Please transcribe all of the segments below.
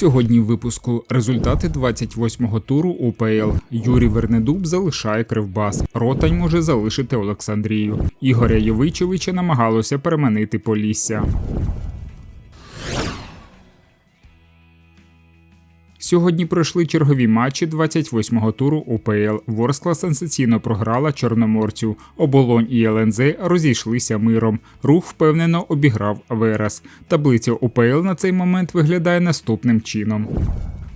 Сьогодні в випуску результати 28-го туру УПЛ. Юрій Вернедуб залишає Кривбас. Ротань може залишити Олександрію. Ігоря Йовичовича намагалося переманити Полісся. Сьогодні пройшли чергові матчі 28-го туру УПЛ. Ворскла сенсаційно програла Чорноморцю. Оболонь і ЛНЗ розійшлися миром. Рух впевнено обіграв Верес. Таблиця УПЛ на цей момент виглядає наступним чином.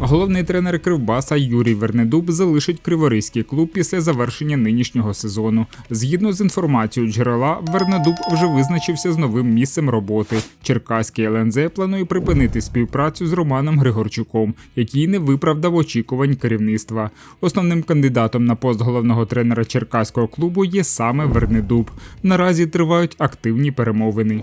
Головний тренер Кривбаса Юрій Вернедуб залишить Криворізький клуб після завершення нинішнього сезону. Згідно з інформацією джерела, Вернедуб вже визначився з новим місцем роботи. Черкаський ЛНЗ планує припинити співпрацю з Романом Григорчуком, який не виправдав очікувань керівництва. Основним кандидатом на пост головного тренера черкаського клубу є саме Вернедуб. Наразі тривають активні перемовини.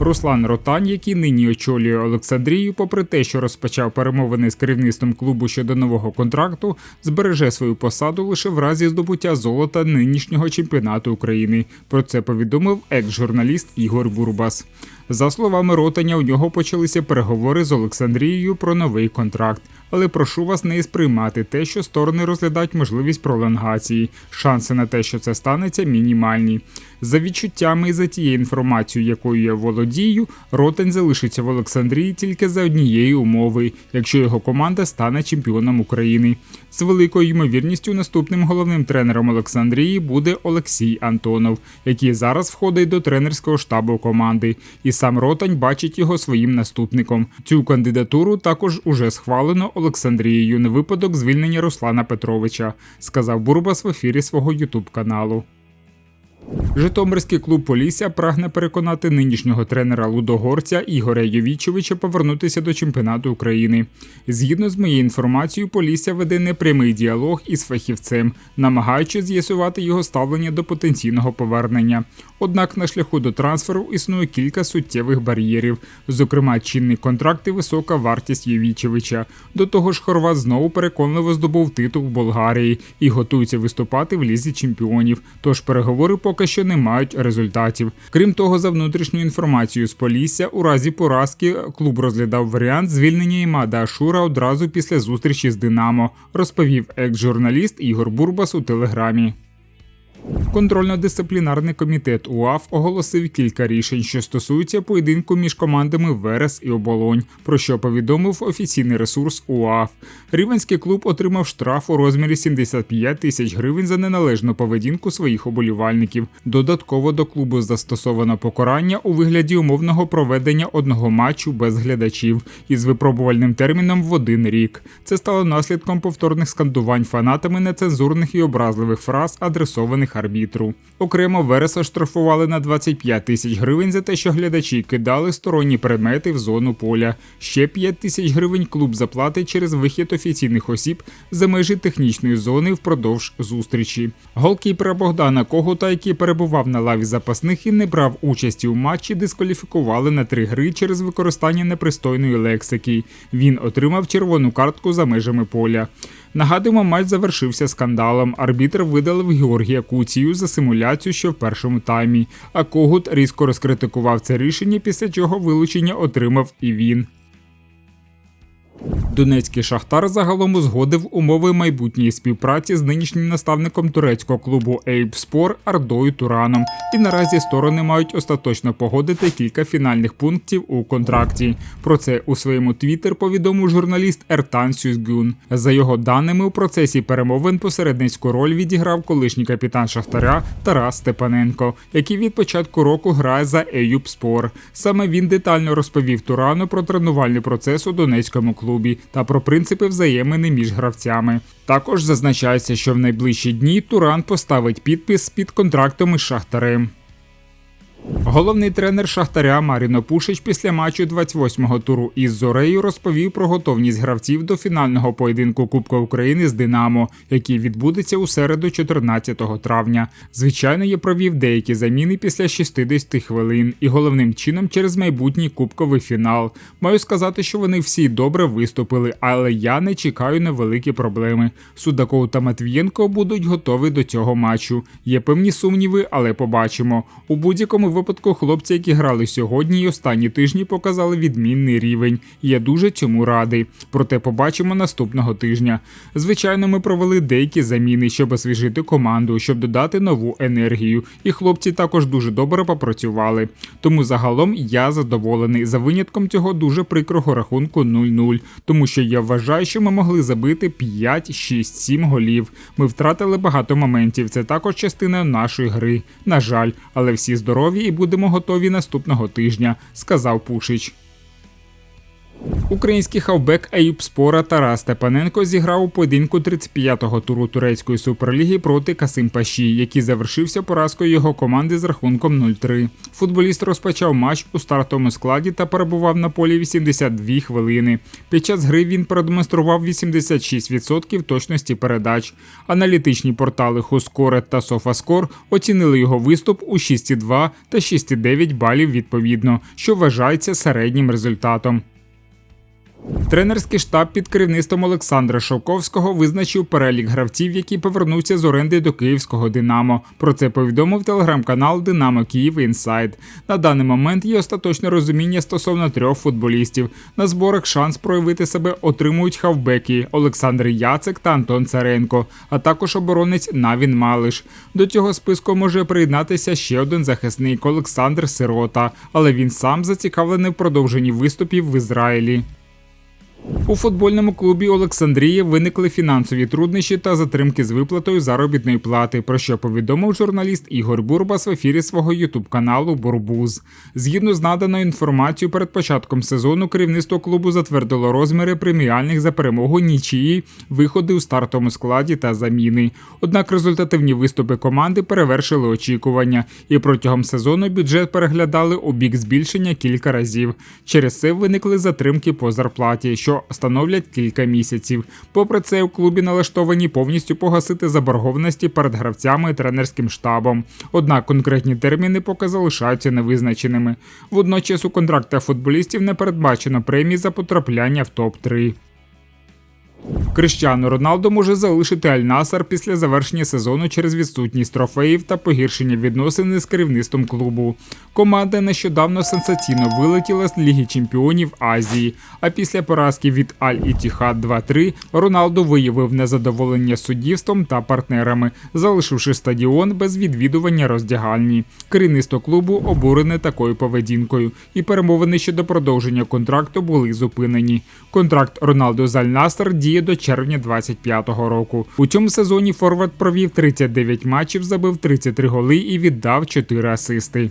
Руслан Ротань, який нині очолює Олександрію, попри те, що розпочав перемовини з керівництвом клубу щодо нового контракту, збереже свою посаду лише в разі здобуття золота нинішнього чемпіонату України. Про це повідомив екс-журналіст Ігор Бурбас. За словами Ротаня, у нього почалися переговори з Олександрією про новий контракт. Але прошу вас не сприймати те, що сторони розглядають можливість пролонгації. Шанси на те, що це станеться, мінімальні. За відчуттями і за тією інформацією, якою я володію, Ротань залишиться в Олександрії тільки за однієї умови, якщо його команда стане чемпіоном України. З великою ймовірністю наступним головним тренером Олександрії буде Олексій Антонов, який зараз входить до тренерського штабу команди, і сам Ротань бачить його своїм наступником. Цю кандидатуру також уже схвалено Олександрією на випадок звільнення Руслана Петровича, сказав Бурбас в ефірі свого ютуб каналу. Житомирський клуб Полісся прагне переконати нинішнього тренера Лудогорця Ігоря Йовічовича повернутися до чемпіонату України. Згідно з моєю інформацією, Полісся веде непрямий діалог із фахівцем, намагаючись з'ясувати його ставлення до потенційного повернення. Однак на шляху до трансферу існує кілька суттєвих бар'єрів, зокрема, чинний контракт і висока вартість Євічевича. До того ж, Хорват знову переконливо здобув титул в Болгарії і готується виступати в лізі чемпіонів. Тож переговори поки що не мають результатів. Крім того, за внутрішньою інформацією з Полісся, у разі поразки клуб розглядав варіант звільнення Імада Ашура одразу після зустрічі з Динамо, розповів екс-журналіст Ігор Бурбас у телеграмі. Контрольно-дисциплінарний комітет УАФ оголосив кілька рішень, що стосуються поєдинку між командами Верес і Оболонь, про що повідомив офіційний ресурс УАФ. Рівенський клуб отримав штраф у розмірі 75 тисяч гривень за неналежну поведінку своїх оболівальників. Додатково до клубу застосовано покарання у вигляді умовного проведення одного матчу без глядачів із випробувальним терміном в один рік. Це стало наслідком повторних скандувань фанатами нецензурних і образливих фраз, адресованих арбітру. Окремо Вереса штрафували на 25 тисяч гривень за те, що глядачі кидали сторонні предмети в зону поля. Ще 5 тисяч гривень клуб заплатить через вихід офіційних осіб за межі технічної зони впродовж зустрічі. Голкіпера Богдана Когута, який перебував на лаві запасних і не брав участі у матчі, дискваліфікували на три гри через використання непристойної лексики. Він отримав червону картку за межами поля. Нагадуємо, матч завершився скандалом. Арбітр видалив Георгія Куцію за симуляцію, що в першому таймі. А Когут різко розкритикував це рішення, після чого вилучення отримав і він. Донецький шахтар загалом узгодив умови майбутньої співпраці з нинішнім наставником турецького клубу Ейбспор Ардою Тураном, і наразі сторони мають остаточно погодити кілька фінальних пунктів у контракті. Про це у своєму твіттер повідомив журналіст Ертан Сюзгюн. За його даними, у процесі перемовин посередницьку роль відіграв колишній капітан Шахтаря Тарас Степаненко, який від початку року грає за Ейбспор. Саме він детально розповів Турану про тренувальний процес у Донецькому клубі та про принципи взаємини між гравцями. Також зазначається, що в найближчі дні Туран поставить підпис під контрактом із Шахтарем. Головний тренер Шахтаря Маріно Пушич після матчу 28-го туру із Зорею розповів про готовність гравців до фінального поєдинку Кубка України з Динамо, який відбудеться у середу, 14 травня. Звичайно, я провів деякі заміни після 60 хвилин і головним чином через майбутній кубковий фінал. Маю сказати, що вони всі добре виступили, але я не чекаю на великі проблеми. Судаков та Матвієнко будуть готові до цього матчу. Є певні сумніви, але побачимо. У будь-якому випадку хлопці, які грали сьогодні і останні тижні, показали відмінний рівень. Я дуже цьому радий. Проте побачимо наступного тижня. Звичайно, ми провели деякі заміни, щоб освіжити команду, щоб додати нову енергію. І хлопці також дуже добре попрацювали. Тому загалом я задоволений за винятком цього дуже прикрого рахунку 0-0, тому що я вважаю, що ми могли забити 5, 6, 7 голів. Ми втратили багато моментів. Це також частина нашої гри. На жаль, але всі здорові і будемо готові наступного тижня, сказав Пушич. Український хавбек Аюб Спора Тарас Степаненко зіграв у поєдинку 35-го туру турецької суперліги проти Касим Паші, який завершився поразкою його команди з рахунком 0-3. Футболіст розпочав матч у стартовому складі та перебував на полі 82 хвилини. Під час гри він продемонстрував 86% точності передач. Аналітичні портали Хускорет та Софаскор оцінили його виступ у 6,2 та 6,9 балів відповідно, що вважається середнім результатом. Тренерський штаб під керівництвом Олександра Шовковського визначив перелік гравців, які повернуться з оренди до київського Динамо. Про це повідомив телеграм-канал Динамо Київ Інсайд. На даний момент є остаточне розуміння стосовно трьох футболістів. На зборах шанс проявити себе отримують хавбеки Олександр Яцек та Антон Царенко, а також оборонець Навін Малиш. До цього списку може приєднатися ще один захисник Олександр Сирота, але він сам зацікавлений в продовженні виступів в Ізраїлі. У футбольному клубі Олександрії виникли фінансові труднощі та затримки з виплатою заробітної плати, про що повідомив журналіст Ігор Бурбас в ефірі свого ютуб-каналу Бурбуз. Згідно з наданою інформацією, перед початком сезону керівництво клубу затвердило розміри преміальних за перемогу нічиї, виходи у стартовому складі та заміни. Однак результативні виступи команди перевершили очікування, і протягом сезону бюджет переглядали у бік збільшення кілька разів. Через це виникли затримки по зарплаті. що становлять кілька місяців. Попри це, у клубі налаштовані повністю погасити заборгованості перед гравцями і тренерським штабом. Однак конкретні терміни поки залишаються невизначеними. Водночас у контрактах футболістів не передбачено премії за потрапляння в топ 3 Криштіану Роналдо може залишити Аль-Насар після завершення сезону через відсутність трофеїв та погіршення відносин з керівництвом клубу. Команда нещодавно сенсаційно вилетіла з Ліги Чемпіонів Азії. А після поразки від Аль-Ітіхад 2-3 Роналдо виявив незадоволення суддівством та партнерами, залишивши стадіон без відвідування роздягальні. Керівництво клубу обурене такою поведінкою, і перемовини щодо продовження контракту були зупинені. Контракт Роналдо з Аль-Насар діє до червня 25-го року. У цьому сезоні Форвард провів 39 матчів, забив 33 голи і віддав 4 асисти.